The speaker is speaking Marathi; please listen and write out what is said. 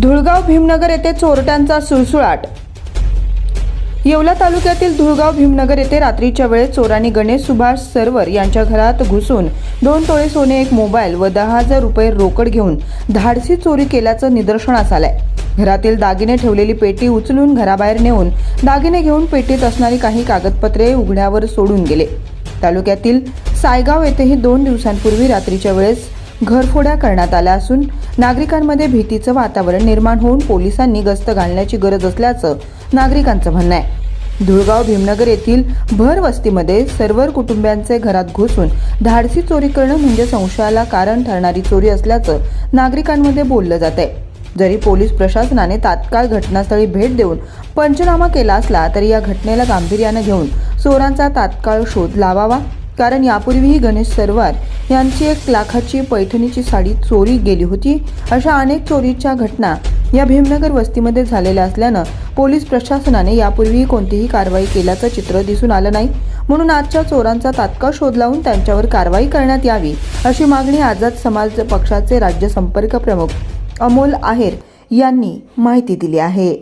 धुळगाव भीमनगर येथे चोरट्यांचा सुळसुळाट. येवला तालुक्यातील धुळगाव भीमनगर येथे रात्रीच्या वेळेस चोरांनी गणेश सुभाष सरवर यांच्या घरात घुसून दोन तोळे सोने एक मोबाईल व दहा हजार रुपये रोकड घेऊन धाडसी चोरी केल्याचं निदर्शनास आलंय. घरातील दागिने ठेवलेली पेटी उचलून घराबाहेर नेऊन दागिने घेऊन पेटीत असणारी काही कागदपत्रे उघड्यावर सोडून गेले. तालुक्यातील सायगाव येथेही दोन दिवसांपूर्वी रात्रीच्या वेळेस घरफोड्या करण्यात आल्या असून नागरिकांमध्ये भीतीचं वातावरण निर्माण होऊन पोलिसांनी गस्त घालण्याची गरज असल्याचं नागरिकांचं म्हणणं आहे. धुळगाव भीमनगर येथील भर वस्तीमध्ये सर्वर कुटुंबियांचे घरात घुसून धाडसी चोरी करणं म्हणजे संशयाला कारण ठरणारी चोरी असल्याचं नागरिकांमध्ये बोललं जात आहे जरी पोलीस प्रशासनाने तात्काळ घटनास्थळी भेट देऊन पंचनामा केला असला तरी या घटनेला गांभीर्यानं घेऊन चोरांचा तात्काळ शोध लावावा कारण यापूर्वीही गणेश सरवार यांची एक लाखाची पैठणीची साडी चोरी गेली होती. अशा अनेक चोरीच्या घटना या भीमनगर वस्तीमध्ये झालेल्या असल्यानं पोलीस प्रशासनाने यापूर्वीही कोणतीही कारवाई केल्याचं चित्र दिसून आलं नाही. म्हणून आजच्या चोरांचा तात्काळ शोध लावून त्यांच्यावर कारवाई करण्यात यावी अशी मागणी आझाद समाज पक्षाचे राज्य संपर्क प्रमुख अमोल आहेर यांनी माहिती दिली आहे.